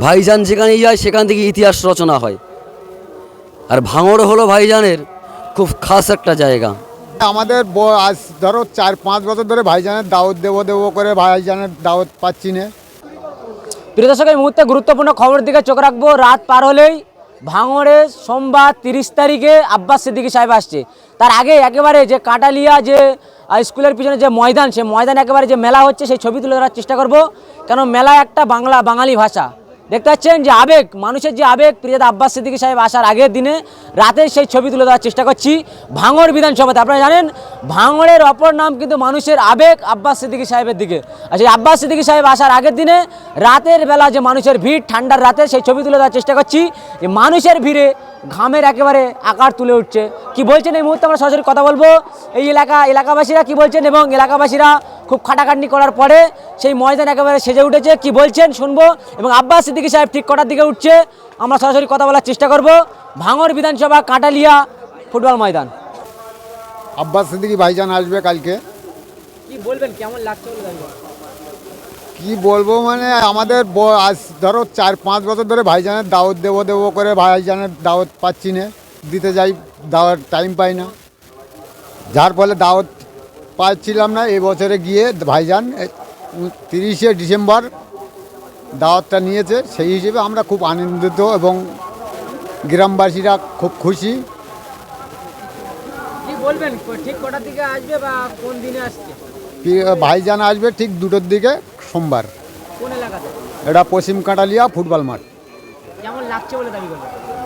ভাইজান যেখানেই যায় সেখান থেকে ইতিহাস রচনা হয়। আর ভাঙড় হলো ভাইজানের খুব খাস একটা জায়গা। আমাদের আজ ধরো চার পাঁচ বছর ধরে ভাইজানের দাওয়াত দেবো দেবো করে ভাইজানের দাওয়াত পাচ্ছি না। প্রিয় দর্শক এই মুহূর্তে গুরুত্বপূর্ণ খবর দিকে চোখ রাখব। রাত পার হলেই ভাঙড়ে সোমবার তিরিশ তারিখে আব্বাস সিদ্দিকি সাহেব আসছে। তার আগে একেবারে যে কাটালিয়া যে স্কুলের পিছনে যে ময়দান সে ময়দান একেবারে যে মেলা হচ্ছে সেই ছবি তুলে ধরার চেষ্টা করব। কেন মেলা একটা বাংলা বাঙালি ভাষা। দেখতে পাচ্ছেন যে আবেগ, মানুষের যে আবেগ প্রিয়তা আব্বাস সিদ্দিকী সাহেব আসার আগের দিনে রাতে সেই ছবি তুলে দেওয়ার চেষ্টা করছি ভাঙড় বিধানসভাতে। আপনারা জানেন, ভাঙড়ের অপর নাম কিন্তু মানুষের আবেগ আব্বাস সিদ্দিকী সাহেবের দিকে। আর সেই আব্বাস সিদ্দিকী সাহেব আসার আগের দিনে রাতের বেলা যে মানুষের ভিড়, ঠান্ডার রাতে সেই ছবি তুলে দেওয়ার চেষ্টা করছি যে মানুষের ভিড়ে ঘামের একেবারে আকার তুলে উঠছে। কি বলছেন এই মুহূর্তে আমরা সরাসরি কথা বলব? এই এলাকা, এলাকাবাসীরা কি বলছেন এবং এলাকাবাসীরা খুব খাটাখাটনি করার পরে সেই ময়দান একেবারে সেজে উঠেছে। কি বলছেন শুনব? এবং আব্বাস সিদ্দিকী সাহেব ঠিক কটার দিকে উঠছে। আমরা সরাসরি কথা বলার চেষ্টা করব। ভাঙর বিধানসভা কাটালিয়া ফুটবল ময়দান। আব্বাস সিদ্দিকি ভাইজান আসবে কালকে। কি বলবেন? কেমন লাগছে কি বলব মানে আমাদের আজ ধরো চার পাঁচ বছর ধরে ভাইজানের দাওয়াত দেবো দেবো করে ভাইজানের দাওয়াত পাচ্ছি না। দিতে যাই দাওয়াত টাইম পাই না। যার ফলে দাওয়াত পাচ্ছিলাম না এই বছরে গিয়ে ভাইজান তিরিশে ডিসেম্বর দাওয়াতটা নিয়েছে। সেই হিসেবে আমরা খুব আনন্দিত এবং গ্রামবাসীরা খুব খুশি। বলবেন ঠিক কটার দিকে আসবে বা কোন দিনে আসছে? ভাইজান আসবে ঠিক দুটোর দিকে সোমবার। কোন এলাকাতে? এটা পশ্চিম কাঁটালিয়া ফুটবল মাঠ। কেমন লাগছে বলে দাবি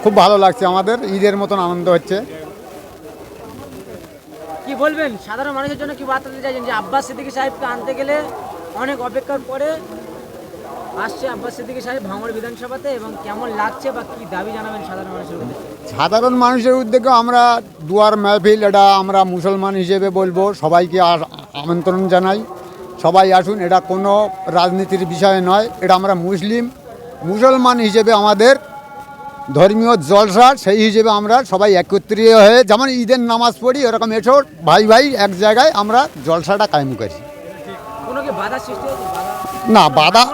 খুব ভালো লাগছে আমাদের ঈদের মতন আনন্দ হচ্ছে। বলবেন? সাধারণ মানুষের জন্য কি বার্তা দিতে চাইছেন? যে আব্বাস সিদ্দিকী সাহেবকে আনতে গেলে অনেক অপেক্ষার পরে আসছে আব্বাস সিদ্দিকী সাহেব ভাঙড় বিধানসভাতে এবং কেমন লাগছে বা কি দাবি জানাবেন সাধারণ মানুষের উদ্দেশ্যে? সাধারণ মানুষের উদ্যোগে আমরা দুয়ার মেহফিল, এটা আমরা মুসলমান হিসেবে বলব, সবাইকে আমন্ত্রণ জানাই। সবাই আসুন, এটা কোনো রাজনীতির বিষয় নয়, এটা আমরা মুসলিম, মুসলমান হিসেবে আমাদের ধর্মীয় জলসা সেই হিসেবে আমরা সবাই একত্রিত হয়ে যেমন ঈদের নামাজ পড়ি ওরকম এসো ভাই ভাই এক জায়গায় আমরা জলসাটা কায়েম করি। না বাধা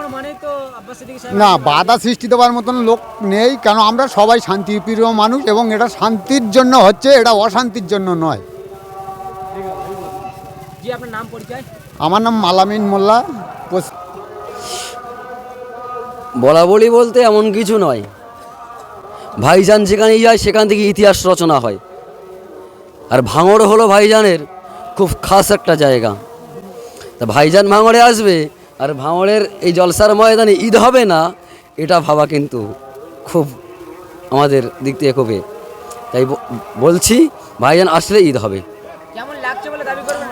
না বাধা সৃষ্টি দেওয়ার মতন লোক নেই কেন আমরা সবাই শান্তিপ্রিয় মানুষ এবং এটা শান্তির জন্য হচ্ছে এটা অশান্তির জন্য নয়। জি আপনার নাম পরিচয়? আমার নাম মালামিন মোল্লা বলা বলি বলতে এমন কিছু নয়। ভাইজান যেখানেই যায়, সেখান থেকে ইতিহাস রচনা হয়। আর ভাঙড় হলো ভাইজানের খুব খাস একটা জায়গা। তা ভাইজান ভাঙড়ে আসবে, আর ভাঙড়ের এই জলসার ময়দানে ঈদ হবে না, এটা ভাবা কিন্তু খুব আমাদের দিক থেকে খুবই। তাই বলছি, ভাইজান আসলে ঈদ হবে।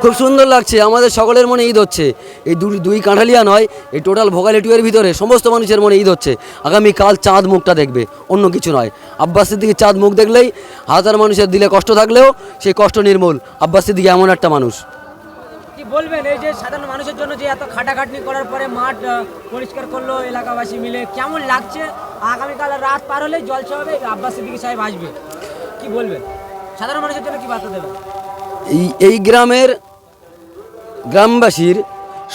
খুব সুন্দর লাগছে আমাদের সকলের মনে ঈদ হচ্ছে। এই দুই দুই কাঁঠালিয়া নয় এই টোটাল ভোগালিটুয়ের ভিতরে সমস্ত মানুষের মনে ঈদ হচ্ছে। আগামী কাল চাঁদ মুখটা দেখবে অন্য কিছু নয়। আব্বাসের দিকে চাঁদ মুখ দেখলেই হাজার মানুষের দিলে কষ্ট থাকলেও সেই কষ্ট নির্মূল। আব্বাসের দিকে এমন একটা মানুষ। বলবেন এই যে সাধারণ মানুষের জন্য যে এত খাটাখাটনি করার পরে মাঠ পরিষ্কার করল এলাকাবাসী মিলে কেমন লাগছে? আগামীকাল রাত পার হলে জলসা হবে আব্বাস সিদ্দিকী সাহেব আসবে। কি বলবেন? সাধারণ মানুষের জন্য কি বার্তা দেবেন? এই এই গ্রামের গ্রামবাসীর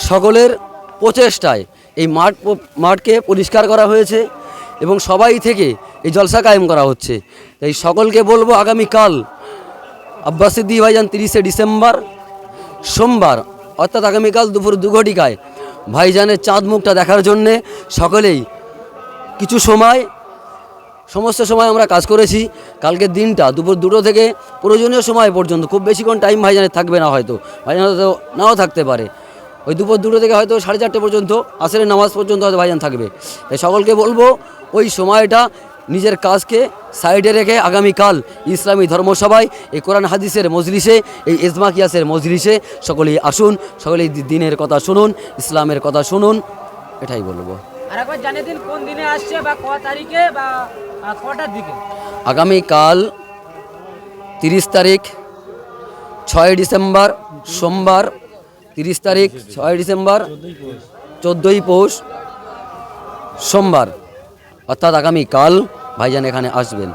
সকলের প্রচেষ্টায় এই মাঠ মাঠকে পরিষ্কার করা হয়েছে এবং সবাই থেকে এই জলসা কায়েম করা হচ্ছে। এই সকলকে বলব আগামীকাল আব্বাস সিদ্দি ভাইজান তিরিশে ডিসেম্বর সোমবার, অর্থাৎ আগামীকাল দুপুর দু ঘটিকায় ভাইজানের চাঁদ মুখটা দেখার জন্যে সকলেই কিছু সময় সমস্ত সময় আমরা কাজ করেছি। কালকের দিনটা, দুপুর দুটো থেকে প্রয়োজনীয় সময় পর্যন্ত, খুব বেশিক্ষণ টাইম ভাইজানের থাকবে না হয়তো। ভাইজান হয়তো নাও থাকতে পারে। ওই দুপুর দুটো থেকে হয়তো সাড়ে চারটে পর্যন্ত, আসরের নামাজ পর্যন্ত হয়তো ভাইজান থাকবে। তাই সকলকে বলব, ওই সময়টা নিজের কাজকে সাইডে রেখে আগামীকাল ইসলামী ধর্মসভায়, এই কোরআন হাদিসের মজলিসে, এই ইজমাকিয়াসের মজলিসে সকলেই আসুন, সকলেই দিনের কথা শুনুন, ইসলামের কথা শুনুন, এটাই বলব। আর একবার জানিয়ে দিন কোন দিনে আসছে বা ক তারিখে বা কটার দিকে? আগামীকাল তিরিশ তারিখ, ছয় ডিসেম্বর, সোমবার, তিরিশ তারিখ, ছয় ডিসেম্বর, চোদ্দোই পৌষ, সোমবার। অর্থাৎ আগামীকাল ভাইজান এখানে আসবেন।